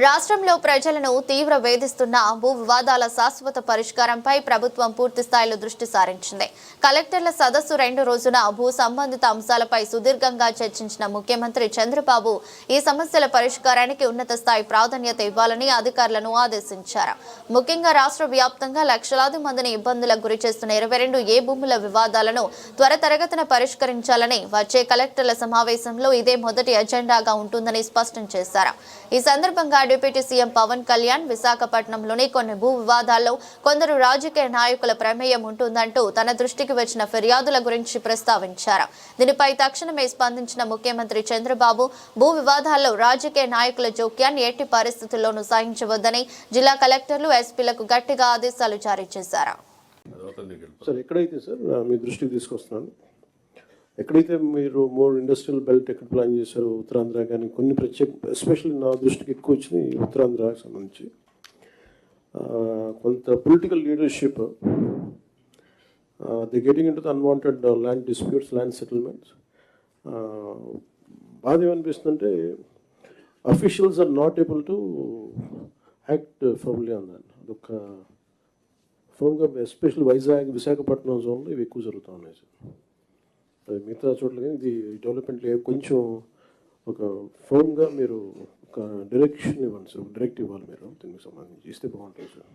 రాష్ట్రంలో ప్రజలను తీవ్ర వేధిస్తున్న భూ వివాదాల శాశ్వత పరిష్కారంపై ప్రభుత్వం పూర్తి స్థాయిలో దృష్టి సారించింది. కలెక్టర్ల సదస్సు రెండు రోజున భూ సంబంధిత అంశాలపై సుదీర్ఘంగా చర్చించిన ముఖ్యమంత్రి చంద్రబాబు ఈ సమస్యల పరిష్కారానికి ఉన్నత స్థాయి ప్రాధాన్యత ఇవ్వాలని అధికారులను ఆదేశించారు. ముఖ్యంగా రాష్ట్ర వ్యాప్తంగా లక్షలాది మందిని ఇబ్బందులకు గురి చేస్తున్న ఇరవై రెండు ఏ భూముల వివాదాలను త్వరతరగతిన పరిష్కరించాలని వచ్చే కలెక్టర్ల సమావేశంలో ఇదే మొదటి ఎజెండాగా ఉంటుందని స్పష్టం చేశారు. ఈ సందర్భంగా డిప్యూటీ సీఎం పవన్ కళ్యాణ్ విశాఖపట్నంలోని కొన్ని భూ వివాదాల్లో కొందరు రాజకీయ నాయకుల ప్రమేయం ఉంటుందంటూ తన దృష్టికి వచ్చిన ఫిర్యాదుల గురించి ప్రస్తావించారు. దీనిపై తక్షణమే స్పందించిన ముఖ్యమంత్రి చంద్రబాబు భూ వివాదాల్లో రాజకీయ నాయకుల జోక్యాన్ని ఎట్టి పరిస్థితుల్లోనూ సహించవద్దని జిల్లా కలెక్టర్లు ఎస్పీలకు గట్టిగా ఆదేశాలు జారీ చేశారు. సార్ ఎక్కడైతే సార్ మీ దృష్టికి తీసుకొస్తున్నాను? ఎక్కడైతే మీరు మోర్ ఇండస్ట్రియల్ బెల్ట్ ఎక్కడ ప్లాన్ చేశారో ఉత్తరాంధ్ర కానీ కొన్ని ప్రత్యేక ఎస్పెషల్లీ నా దృష్టికి ఎక్కువ వచ్చింది ఉత్తరాంధ్రకు సంబంధించి. కొంత political leadership the getting in to the unwanted land disputes land settlements బాధ ఏమనిపిస్తుందంటే officials are not able to act firmly on దాన్ని అదొక ఫర్మ్గా ఎస్పెషల్ వైజాగ్ విశాఖపట్నం జోన్లో ఇవి ఎక్కువ జరుగుతూ ఉన్నాయి. సార్ మిగతా చోట్ల కానీ ఇది డెవలప్మెంట్ లేదు. కొంచెం ఒక ఫోన్గా మీరు ఒక డైరెక్షన్ ఇవ్వండి సార్. డైరెక్ట్ ఇవ్వాలి మీరు. దీనికి సంబంధించి ఇస్తే బాగుంటుంది సార్.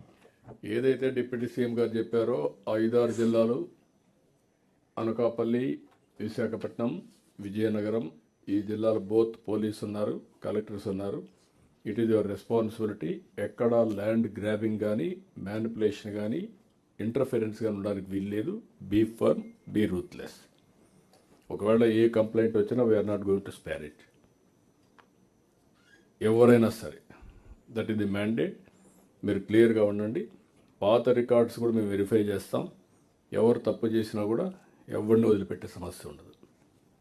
ఏదైతే డిప్యూటీ సీఎం గారు చెప్పారో ఐదారు జిల్లాలు అనకాపల్లి విశాఖపట్నం విజయనగరం ఈ జిల్లాలో బోత్ పోలీస్ ఉన్నారు కలెక్టర్స్ ఉన్నారు. ఇట్ ఈజ్ యువర్ రెస్పాన్సిబిలిటీ ఎక్కడ ల్యాండ్ గ్రాబింగ్ కానీ మ్యానిపులేషన్ కానీ ఇంటర్ఫిరెన్స్ కానీ ఉండడానికి వీల్లేదు. బీ ఫర్మ్ బీ రూత్లెస్ ఒకవేళ ఏ కంప్లైంట్ వచ్చినా we're not going to spare it ఎవరైనా సరే దట్ ఈస్ ది మ్యాండేట్ మీరు క్లియర్గా ఉండండి. పాత రికార్డ్స్ కూడా మేము వెరిఫై చేస్తాం. ఎవరు తప్పు చేసినా కూడా ఎవరిని వదిలిపెట్టే సమస్య ఉండదు.